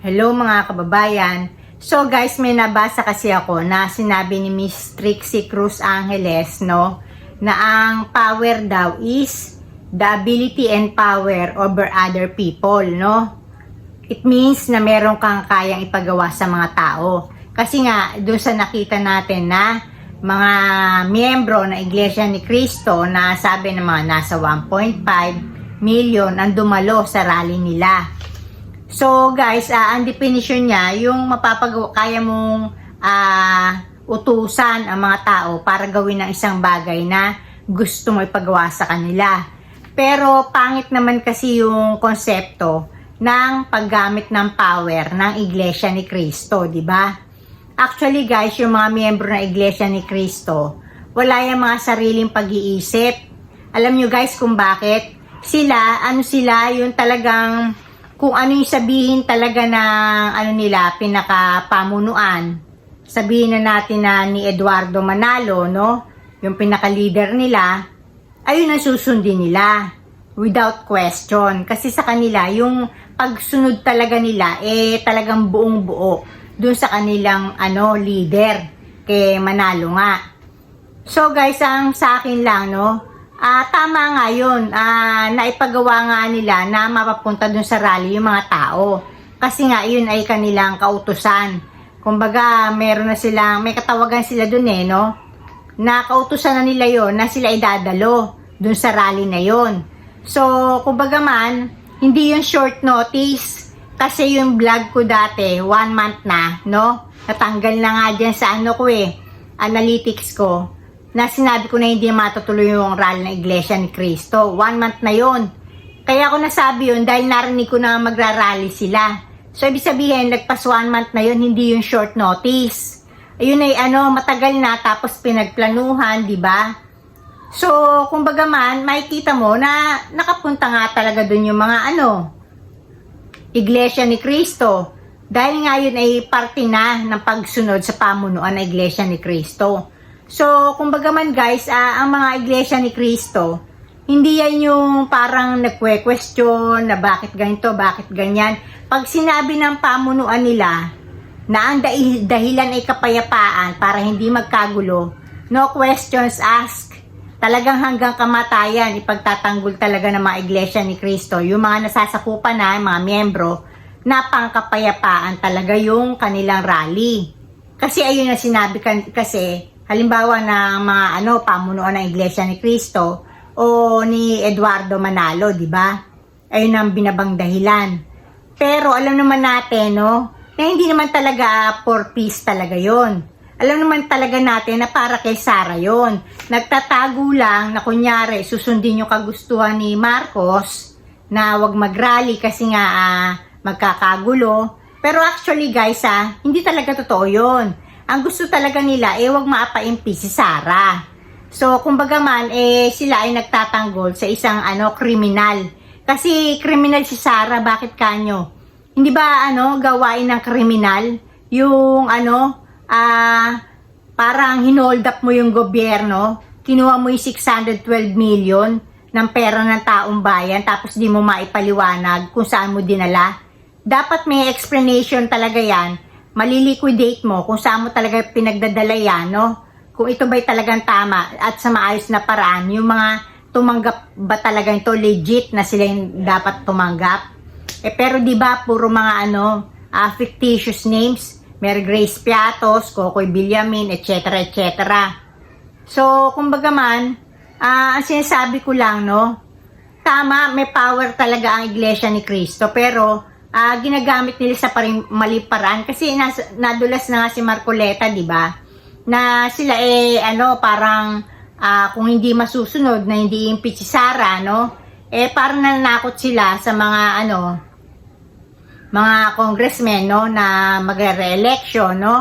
Hello mga kababayan. So guys, may nabasa kasi ako na sinabi ni Miss Trixie Cruz Angeles, no, na ang power daw is the ability and power over other people, no? It means na meron kang kayang ipagawa sa mga tao. Kasi nga, doon sa nakita natin na mga miyembro ng Iglesia ni Cristo na sabi ng mga nasa 1.5 million ang dumalo sa rally nila. So guys, ah, ang definition niya, yung mapapagawa, kaya mong ah, utusan ang mga tao para gawin ng isang bagay na gusto mo ipagawa sa kanila. Pero pangit naman kasi yung konsepto ng paggamit ng power ng Iglesia ni Cristo, di ba? Actually guys, yung mga miyembro ng Iglesia ni Cristo, wala yung mga sariling pag-iisip. Alam nyo guys kung bakit? Sila, ano sila, yung talagang kung ano yung sabihin talaga ng ano nila, pinaka-pamunuan. Sabihin na natin na ni Eduardo Manalo, no? Yung pinaka-leader nila, ayun ang susundin nila without question. Kasi sa kanila, yung pagsunod talaga nila, eh talagang buong buo dun sa kanilang ano, leader, kay Manalo nga. So guys, ang sa akin lang, no, ah tama nga yun, ah naipagawa nga nila na mapapunta dun sa rally yung mga tao. Kasi nga, yun ay kanilang kautusan. Kumbaga, meron na silang, may katawagan sila dun eh, no? Na kautusan na nila yon na sila idadalo dun sa rally na yon. So, kumbaga man, hindi yung short notice. Kasi yung vlog ko dati, one month na, no? Natanggal na nga dyan sa ano ko eh, analytics ko. Na sinabi ko na hindi matutuloy yung rally ng Iglesia ni Cristo. One month na yon. Kaya ako nasabi yun dahil narinig ko na magrarally sila. So, ibig sabihin, nagpas one month na yun, hindi yung short notice. Ayun ay ano, matagal na, tapos pinagplanuhan, di ba? So, kumbaga man, makikita mo na nakapunta nga talaga dun yung mga ano, Iglesia ni Cristo. Dahil nga yun ay parte na ng pagsunod sa pamunuan ng Iglesia ni Cristo. So, kumbaga man guys, ah, ang mga Iglesia ni Cristo, hindi yan yung parang nagkwe-question na bakit ganito, bakit ganyan. Pag sinabi ng pamunuan nila na ang dahi- dahilan ay kapayapaan para hindi magkagulo, no questions asked. Talagang hanggang kamatayan, ipagtatanggol talaga ng mga iglesia ni Kristo. Yung mga nasasakupan na, mga miyembro, na pangkapayapaan talaga yung kanilang rally. Kasi ayun na sinabi kan- kasi, halimbawa ng mga ano, pamunuan ng iglesia ni Kristo o ni Eduardo Manalo, di ba? Ayun ang binabang dahilan. Pero alam naman natin, no, na hindi naman talaga for peace talaga yon. Alam naman talaga natin na para kay Sara yon. Nagtatago lang na kunyari susundin yung kagustuhan ni Marcos na wag mag-rally kasi nga ah, magkakagulo. Pero actually guys ah, hindi talaga totoo yon. Ang gusto talaga nila eh wag maapa-MP si Sara. So kumbaga man eh sila ay nagtatanggol sa isang ano kriminal. Kasi kriminal si Sara, bakit kanyo? Hindi ba ano gawain ng kriminal yung ano ah parang hinold up mo yung gobyerno, kinuha mo yung 612 million ng pera ng taong bayan tapos di mo maipaliwanag kung saan mo dinala. Dapat may explanation talaga yan. Maliliquidate mo kung saan mo talaga pinagdadala yan, no? Kung ito ba'y talagang tama at sa maayos na paraan, yung mga tumanggap ba talaga ito legit na sila yung dapat tumanggap? Eh pero 'di ba puro mga ano, ah, fictitious names, Mary Grace Piatos, Kokoy Villamin, etc. etc. So, kumbaga man, ah, ang sinasabi ko lang, no, tama, may power talaga ang Iglesia ni Cristo, pero ah, ginagamit nila sa paring mali paraan kasi nas, nadulas na nga si Marcoleta, di ba? Na sila eh, ano, parang ah, kung hindi masusunod na hindi impeach si Sara, no? Eh, parang nanakot sila sa mga, ano, mga congressmen no na magre-re-election no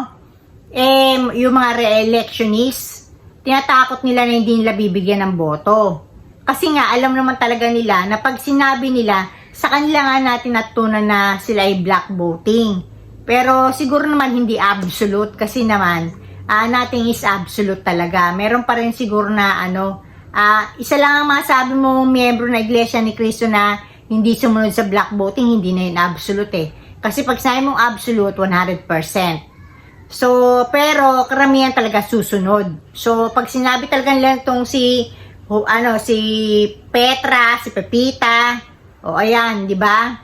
eh yung mga re-electionists tinatakot nila na hindi nila bibigyan ng boto kasi nga alam naman talaga nila na pag sinabi nila sa kanila nga natin natutunan na sila ay black voting pero siguro naman hindi absolute kasi naman ah nothing is absolute talaga meron pa rin siguro na ano ah isa lang ang masabi mo miyembro na iglesia ni Cristo na hindi sumunod sa black voting, hindi na yun absolute eh. Kasi pag sinabi mong absolute, 100%. So, pero karamihan talaga susunod. So, pag sinabi talaga nila itong si, ano, si Petra, si Pepita, o ayan, di ba?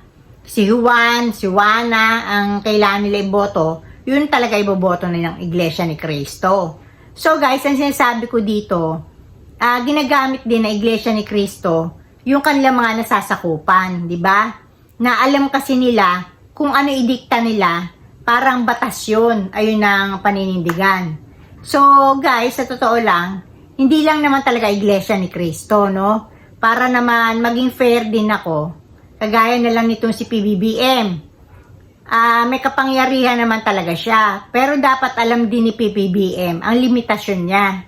Si Juan, si Juana, ang kailangan nila iboto, yun talaga iboboto nilang Iglesia ni Cristo. So guys, ang sinasabi ko dito, ah ginagamit din na Iglesia ni Cristo yung kanilang mga nasasakupan, di ba? Na alam kasi nila kung ano idikta nila, parang batas yun, ayun ang paninindigan. So guys, sa totoo lang, hindi lang naman talaga Iglesia ni Cristo, no? Para naman maging fair din ako, kagaya na lang nitong si PBBM. Ah, may kapangyarihan naman talaga siya. Pero dapat alam din ni PBBM ang limitasyon niya.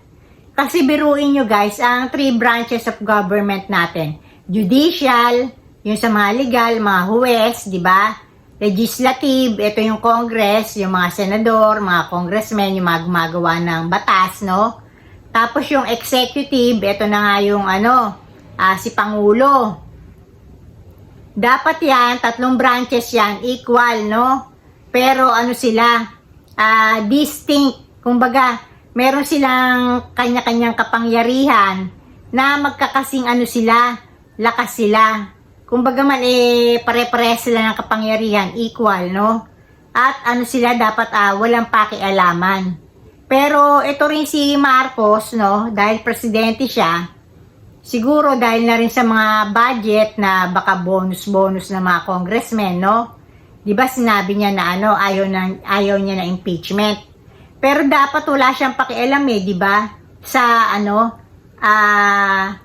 Kasi biruin nyo guys, ang three branches of government natin. Judicial, yung sa mga legal, mga huwes, di ba? Legislative, ito yung Congress, yung mga senador, mga congressmen, yung mga gumagawa ng batas, no? Tapos yung executive, ito na nga yung ano, ah, si Pangulo. Dapat yan, tatlong branches yan, equal, no? Pero ano sila, ah, distinct. Kumbaga, meron silang kanya-kanyang kapangyarihan na magkakasing ano sila, lakas sila. Kumbaga man, eh, pare-pare sila ng kapangyarihan, equal, no? At ano sila, dapat ah, walang pakialaman. Pero ito rin si Marcos, no? Dahil presidente siya, Siguro dahil na rin sa mga budget na baka bonus-bonus ng mga congressmen, no? 'Di ba sinabi niya na ano, ayaw, na, ayaw niya na impeachment. Pero dapat wala siyang pakialam eh, 'di ba? Sa ano, ah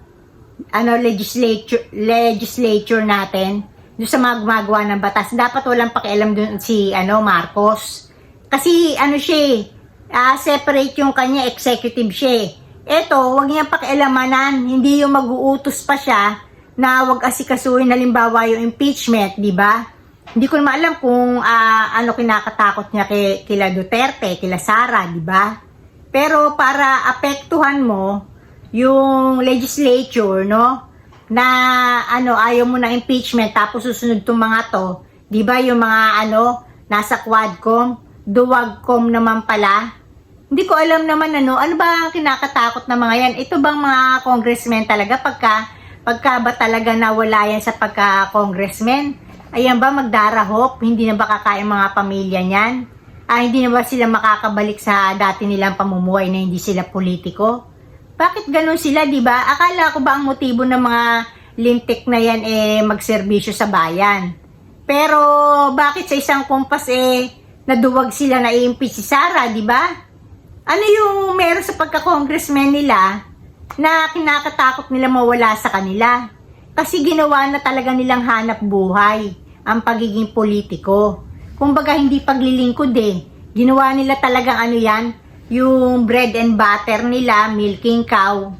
ano legislature legislature natin, doon sa mga gumagawa ng batas, dapat walang pakialam doon si ano Marcos. Kasi ano siya ah, separate yung kanya executive siya eh. Eto, wag niyang pakialamanan, hindi yung mag-uutos pa siya na wag asikasuhin halimbawa yung impeachment, di ba? Hindi ko naman alam kung ah, ano kinakatakot niya kay, kila Duterte, kila Sara, di ba? Pero para apektuhan mo yung legislature, no? Na ano, ayaw mo na impeachment tapos susunod tong mga to, di ba yung mga ano, nasa Quadcom, duwagcom naman pala, hindi ko alam naman ano, ano ba ang kinakatakot na mga yan? Ito bang mga congressmen talaga pagka, pagka ba talaga nawala yan sa pagka-congressmen? Ayan ba magdarahop? Hindi na ba kakain mga pamilya niyan? Ah, hindi na ba sila makakabalik sa dati nilang pamumuhay na hindi sila politiko? Bakit ganun sila, di ba? Akala ko ba ang motibo ng mga lintik na yan eh magserbisyo sa bayan? Pero bakit sa isang kumpas eh naduwag sila na i-impeach si Sara, di ba? Ano yung meron sa pagka-congressman nila na kinakatakot nila mawala sa kanila? Kasi ginawa na talaga nilang hanap buhay ang pagiging politiko. Kumbaga hindi paglilingkod eh. Ginawa nila talagang ano yan, yung bread and butter nila, milking cow.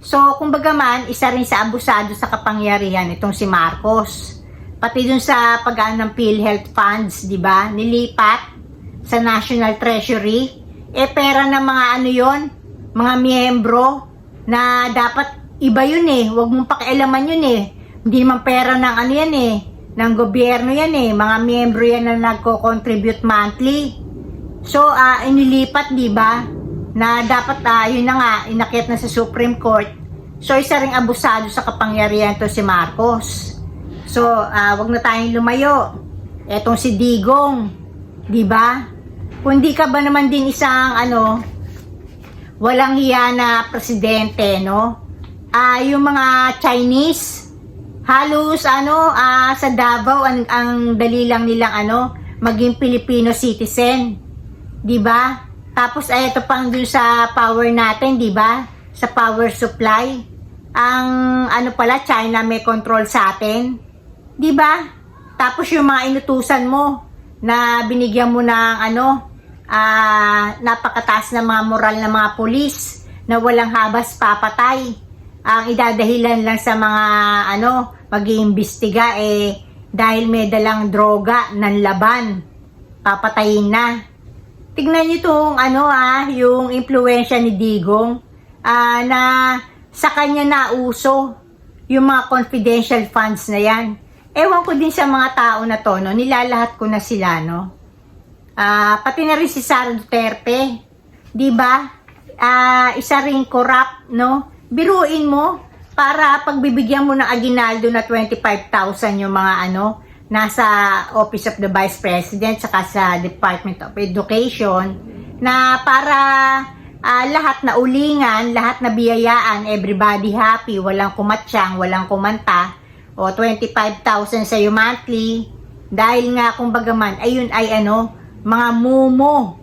So, kumbaga man, isa rin sa abusado sa kapangyarihan itong si Marcos. Pati dun sa pag ng PhilHealth funds, di ba? Nilipat sa National Treasury. Eh, pera ng mga ano yon mga miyembro na dapat iba yun eh. Huwag mong pakialaman yun eh. Hindi naman pera ng ano yan eh. Ng gobyerno yan eh. Mga miyembro yan na nagko-contribute monthly. So, ah inilipat, di ba? Na dapat, ah yun na nga, inakyat na sa Supreme Court. So, isa ring abusado sa kapangyarihan to si Marcos. So, ah wag na tayong lumayo. Etong si Digong, di ba? Kung di ka ba naman din isang, ano, walang hiya na presidente, no? Ah, yung mga Chinese, halos ano, ah, sa Davao ang, ang dali lang nilang ano, maging Filipino citizen. 'Di ba? Tapos ay ito pang dun sa power natin, 'di ba? Sa power supply. Ang ano pala China may control sa atin. 'Di ba? Tapos yung mga inutusan mo na binigyan mo ng ano, ah napakataas na mga moral na mga pulis na walang habas papatay. Ang idadahilan lang sa mga ano, mag-iimbestiga eh dahil may dalang droga ng laban. Papatayin na. Tignan niyo tong ano ah, yung impluensya ni Digong ah, na sa kanya nauso yung mga confidential funds na yan. ewan ko din sa mga tao na to, no, nilalahat ko na sila, no. Ah, pati na rin si Sara Duterte, 'di ba? Ah, isa ring corrupt, no? Biruin mo para pagbibigyan mo ng aginaldo na 25,000 yung mga ano, nasa Office of the Vice President saka sa Department of Education na para ah, lahat na ulingan, lahat na biyayaan, everybody happy, walang kumatsyang, walang kumanta, o 25,000 sa monthly, dahil nga kumbaga man, ayun ay ano, mga mumo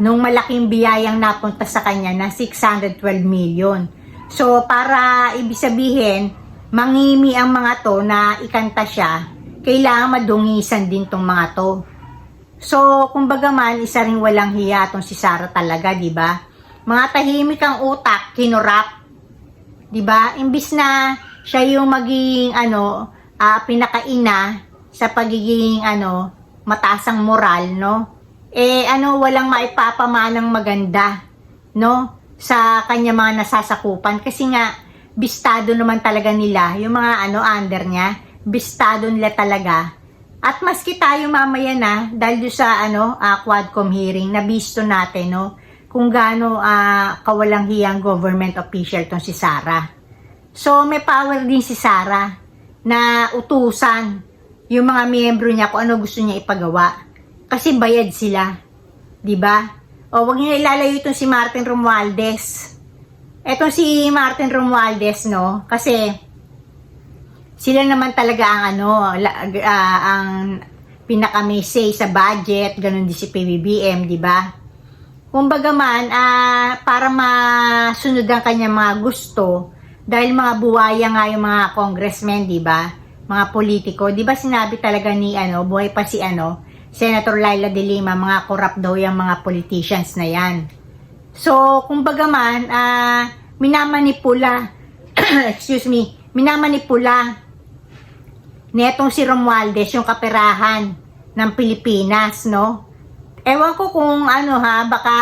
nung malaking biyayang napunta sa kanya na 612 million. So, para ibig sabihin, mangimi ang mga to na ikanta siya, kailangan madungisan din tong mga to. So, kumbaga man, isa ring walang hiya tong si Sarah talaga, di ba? Mga tahimik ang utak, kinurap. Di ba? Imbis na siya yung maging, ano, ah, pinakaina sa pagiging, ano, mataas ang moral, no? Eh, ano, walang maipapamanang maganda, no? Sa kanya mga nasasakupan. Kasi nga, bistado naman talaga nila, yung mga, ano, under niya, bistado nila talaga. At maski tayo mamaya na, dahil doon sa, ano, ah, Quadcom hearing, nabisto natin, no? Kung gaano ah, kawalang hiyang government official tong si Sarah. So, may power din si Sarah na utusan yung mga miyembro niya kung ano gusto niya ipagawa. Kasi bayad sila. 'Di ba? O, wag niyo ilalayo itong si Martin Romualdez. Etong si Martin Romualdez, no? Kasi, sila naman talaga ang ano, ah, ang pinaka may say sa budget, ganun din si PBBM, di ba? Kumbaga man, ah, para masunod ang kanyang mga gusto, dahil mga buwaya nga yung mga congressmen, di ba? Mga politiko, di ba sinabi talaga ni ano, buhay pa si ano, Senator Laila de Lima, mga corrupt daw yung mga politicians na yan. So, kumbaga man, ah, minamanipula, excuse me, minamanipula netong si Romualdez yung kaperahan ng Pilipinas, no? Ewan ko kung ano ha, baka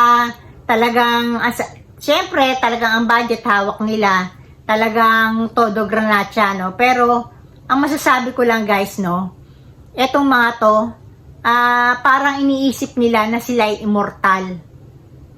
talagang, asa, syempre talagang ang budget hawak nila, talagang todo granatya, no? Pero, ang masasabi ko lang guys, no? Etong mga to, ah, parang iniisip nila na sila ay immortal.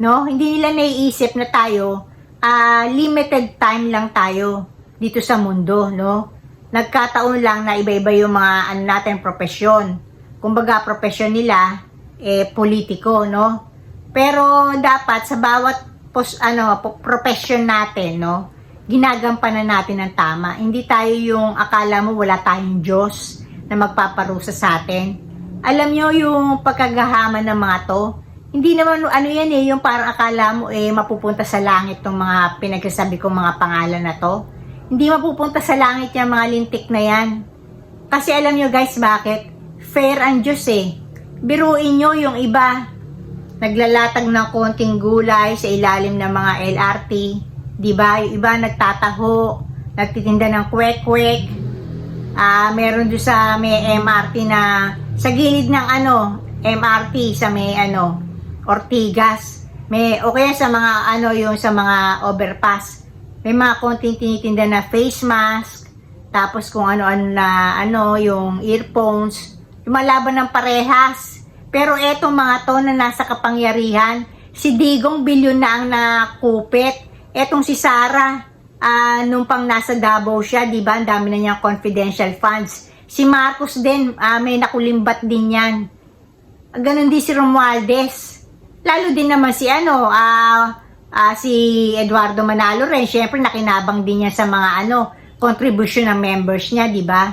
No? Hindi nila naiisip na tayo, ah, limited time lang tayo dito sa mundo, no? Nagkataon lang na iba-iba yung mga ano natin profesyon. Kumbaga profesyon nila eh politiko, no? Pero dapat sa bawat pos, ano profession natin, no? Ginagampanan natin ng tama. Hindi tayo yung akala mo wala tayong Diyos na magpaparusa sa atin. Alam nyo yung pagkagahaman ng mga to, hindi naman ano yan eh, yung parang akala mo eh mapupunta sa langit tong mga pinagsasabi kong mga pangalan na to. Hindi mapupunta sa langit yung mga lintik na yan. Kasi alam nyo guys bakit? Fair ang Diyos eh. Biruin nyo yung iba. Naglalatag ng konting gulay sa ilalim ng mga LRT. Di ba? Yung iba nagtataho, nagtitinda ng kwek-kwek. Ah, meron doon sa may MRT na sa gilid ng ano, MRT sa may ano, Ortigas. May o kaya sa mga ano yung sa mga overpass. May mga konting tinitinda na face mask, tapos kung ano-ano na ano yung earphones, lumalaban ng parehas. Pero etong mga to na nasa kapangyarihan, si Digong bilyon na ang nakupit. Etong si Sarah, ah, nung pang nasa Davao siya, di ba, ang dami na niyang confidential funds. Si Marcos din, ah, may nakulimbat din yan. Ganon din si Romualdez. Lalo din naman si ano, ah, ah, si Eduardo Manalo rin. Siyempre, nakinabang din niya sa mga ano, contribution ng members niya, di ba?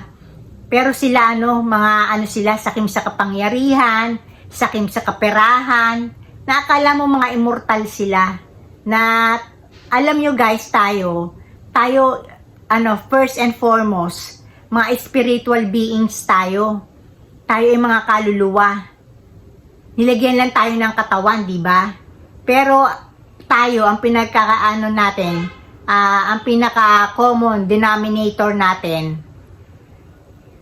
Pero sila ano, mga ano sila, sakim sa kapangyarihan, sakim sa kaperahan, nakakala mo mga immortal sila. Na alam nyo guys, tayo, tayo, ano, first and foremost, mga spiritual beings tayo. Tayo ay mga kaluluwa. Nilagyan lang tayo ng katawan, di ba? Pero tayo, ang pinagkakaano natin, ah, ang pinaka-common denominator natin,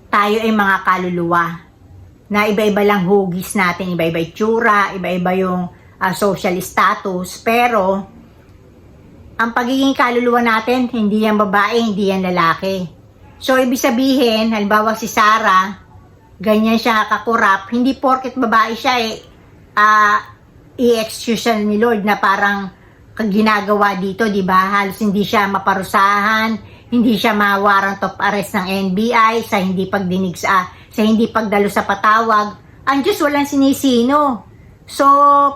tayo ay mga kaluluwa na iba-iba lang hugis natin, iba-iba itsura, iba-iba yung ah, social status, pero ang pagiging kaluluwa natin, hindi yan babae, hindi yan lalaki. So, ibig sabihin, halimbawa si Sarah, ganyan siya kakurap, hindi porket babae siya eh, ah, i-excuse siya ni Lord na parang ginagawa dito, di ba? Halos hindi siya maparusahan, hindi siya ma-warrant of arrest ng NBI sa hindi pagdinig sa, sa hindi pagdalo sa patawag. Ang Diyos walang sinisino. So,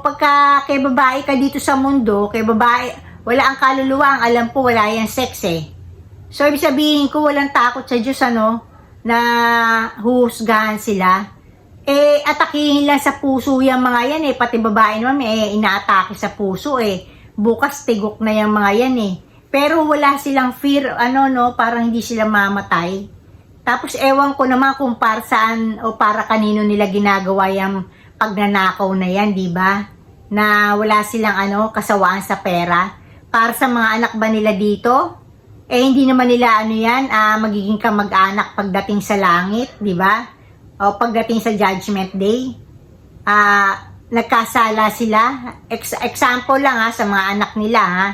pagka kay babae ka dito sa mundo, kay babae, wala ang kaluluwa, ang alam po, wala yan sex eh. So, ibig sabihin ko, walang takot sa Diyos, ano, na huhusgahan sila. Eh, atakihin lang sa puso yung mga yan eh. Pati babae naman, eh, inaatake sa puso eh. Bukas, tigok na yung mga yan eh. Pero wala silang fear, ano no, parang hindi sila mamatay. Tapos, ewan ko naman kung para saan o para kanino nila ginagawa yung pagnanakaw na yan, di ba? Na wala silang ano, kasawaan sa pera. Para sa mga anak ba nila dito? Eh, hindi naman nila ano yan, ah, magiging kamag-anak pagdating sa langit, di ba? O pagdating sa judgment day. Ah, nagkasala sila. Ex- example lang ha, sa mga anak nila ha.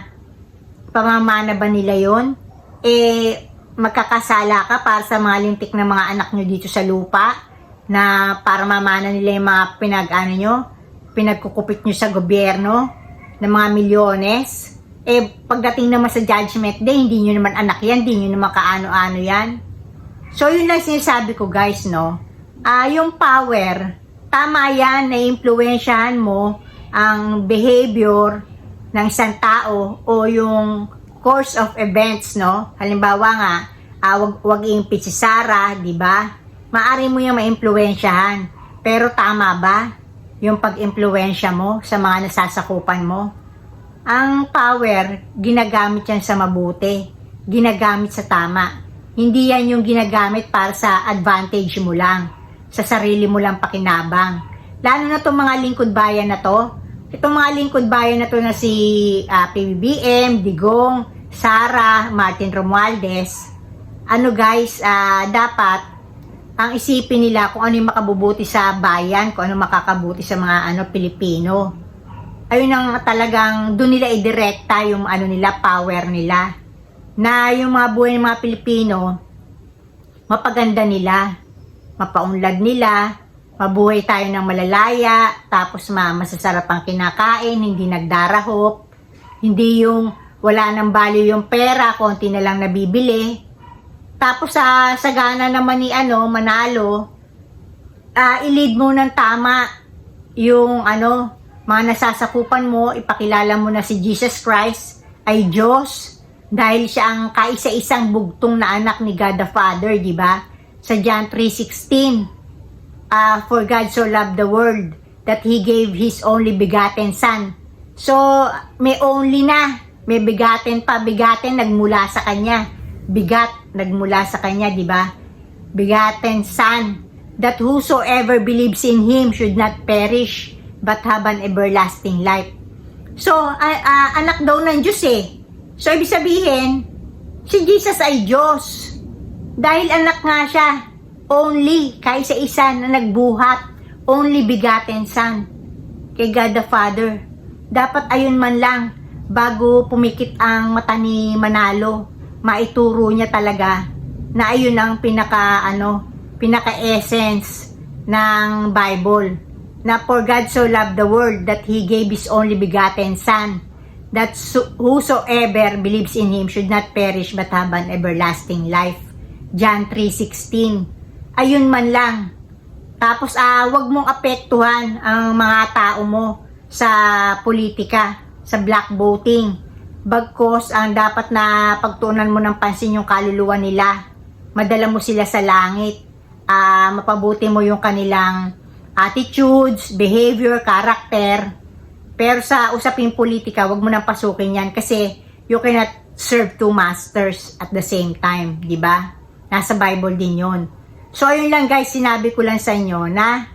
Pamamana ba nila yon? Eh, magkakasala ka para sa mga lintik na mga anak nyo dito sa lupa na para mamana nila yung mga pinag ano nyo, pinagkukupit nyo sa gobyerno ng mga milyones. Eh, pagdating naman sa judgment day, hindi nyo naman anak yan, hindi nyo naman kaano-ano yan. So, yun lang sinasabi ko guys, no? Ah, yung power, tama yan na impluensyahan mo ang behavior ng isang tao o yung course of events, no? Halimbawa nga, ah, wag, wag i-impeach si Sarah, di ba? Maari mo yung maimpluensyahan. Pero tama ba yung pag-impluensya mo sa mga nasasakupan mo? Ang power, ginagamit yan sa mabuti. Ginagamit sa tama. Hindi yan yung ginagamit para sa advantage mo lang. Sa sarili mo lang pakinabang. Lalo na itong mga lingkod bayan na to. Itong mga lingkod bayan na to na si ah, PBBM, Digong, Sara, Martin Romualdez. Ano guys, ah, dapat ang isipin nila kung ano yung makabubuti sa bayan, kung ano makakabuti sa mga ano Pilipino ayun ang talagang doon nila idirekta yung ano nila, power nila. Na yung mga buhay ng mga Pilipino, mapaganda nila, mapaunlad nila, mabuhay tayo ng malalaya, tapos ma masasarap ang kinakain, hindi nagdarahop, hindi yung wala nang value yung pera, konti na lang nabibili. Tapos sa sagana naman ni ano, Manalo, ah i-lead mo ng tama yung ano, mga nasasakupan mo, ipakilala mo na si Jesus Christ ay Diyos dahil siya ang kaisa-isang bugtong na anak ni God the Father, di ba? Sa John 3.16, ah For God so loved the world that He gave His only begotten Son. So, may only na, may bigaten pa, bigaten nagmula sa Kanya. Bigat, nagmula sa Kanya, di ba? Bigaten Son, that whosoever believes in Him should not perish, but have an everlasting life. So, a- a- anak daw ng Diyos eh. So, ibig sabihin, si Jesus ay Diyos. Dahil anak nga siya, only, kaisa-isa na nagbuhat, only begotten Son, kay God the Father. Dapat ayun man lang, bago pumikit ang mata ni Manalo, maituro niya talaga na ayun ang pinaka, ano, pinaka-essence ng Bible na for God so loved the world that He gave His only begotten Son, that so- whosoever believes in Him should not perish but have an everlasting life. John 3.16 Ayun man lang. Tapos, ah, wag mong apektuhan ang mga tao mo sa politika, sa black voting. Bagkos, ang dapat na pagtuunan mo ng pansin yung kaluluwa nila. Madala mo sila sa langit. Ah, mapabuti mo yung kanilang attitudes, behavior, character. Pero sa usaping politika, wag mo nang pasukin yan kasi you cannot serve two masters at the same time, di ba? Nasa Bible din yon. So, ayun lang guys, sinabi ko lang sa inyo na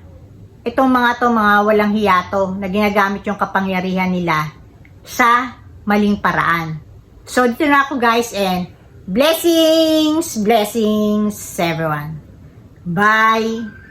itong mga to, mga walang hiyato na ginagamit yung kapangyarihan nila sa maling paraan. So, dito na ako guys and blessings, blessings everyone. Bye!